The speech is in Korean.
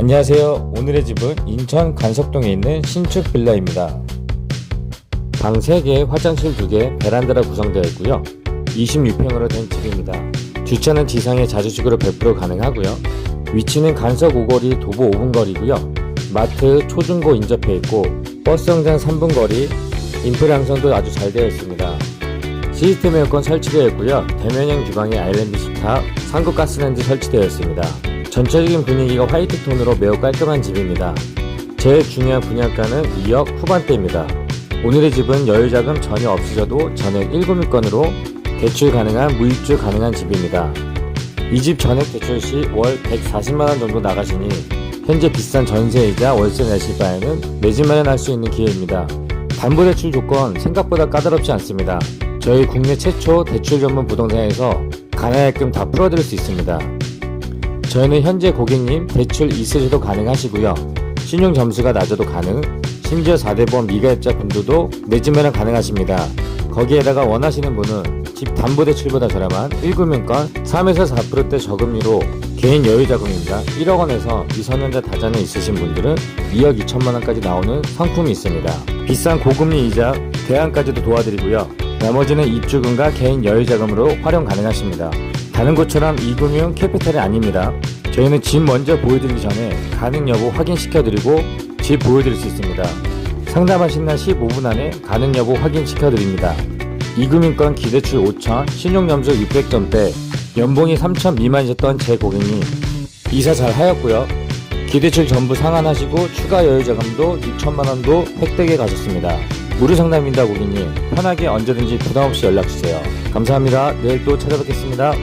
안녕하세요. 오늘의 집은 인천 간석동에 있는 신축 빌라입니다. 방 3개, 화장실 2개, 베란다로 구성되어 있고요. 26평으로 된 집입니다. 주차는 지상에 자주식으로 100% 가능하고요. 위치는 간석 5거리, 도보 5분 거리고요. 마트, 초중고 인접해 있고 버스 정장 3분 거리, 인프라 양성도 아주 잘 되어 있습니다. 시스템 에어컨 설치되어 있고요. 대면형 주방에 아일랜드 식탁, 상급 가스렌지 설치되어 있습니다. 전체적인 분위기가 화이트 톤으로 매우 깔끔한 집입니다. 제일 중요한 분양가는 2억 후반대입니다. 오늘의 집은 여유자금 전혀 없으셔도 전액 1금융권으로 대출 가능한 무입주 가능한 집입니다. 이 집 전액 대출 시 월 140만원 정도 나가시니 현재 비싼 전세이자 월세 내실 바에는 내 집 마련할 수 있는 기회입니다. 담보대출 조건 생각보다 까다롭지 않습니다. 저희 국내 최초 대출 전문 부동산에서 가능할금 다 풀어드릴 수 있습니다. 저희는 현재 고객님 대출 있으셔도 가능하시고요. 신용 점수가 낮아도 가능, 심지어 4대 보험 미가입자 빈도도 내지면은 가능하십니다. 거기에다가 원하시는 분은 집 담보대출보다 저렴한 1금융권 3에서 4%대 저금리로 개인 여유자금입니다. 1억 원에서 미성년자 다자녀 있으신 분들은 2억 2천만 원까지 나오는 상품이 있습니다. 비싼 고금리 이자 대안까지도 도와드리고요. 나머지는 입주금과 개인 여유자금으로 활용 가능하십니다. 다른 곳처럼 이금융 캐피탈이 아닙니다. 저희는 집 먼저 보여드리기 전에 가능 여부 확인시켜드리고 집 보여드릴 수 있습니다. 상담하신 날 15분 안에 가능 여부 확인시켜드립니다. 이금융권 기대출 5천, 신용점수 600점대, 연봉이 3천 미만이셨던 제 고객님 이사 잘 하였고요. 기대출 전부 상환하시고 추가 여유자금도 6천만 원도 획득해 가셨습니다. 무료 상담입니다 고객님. 편하게 언제든지 부담 없이 연락 주세요. 감사합니다. 내일 또 찾아뵙겠습니다.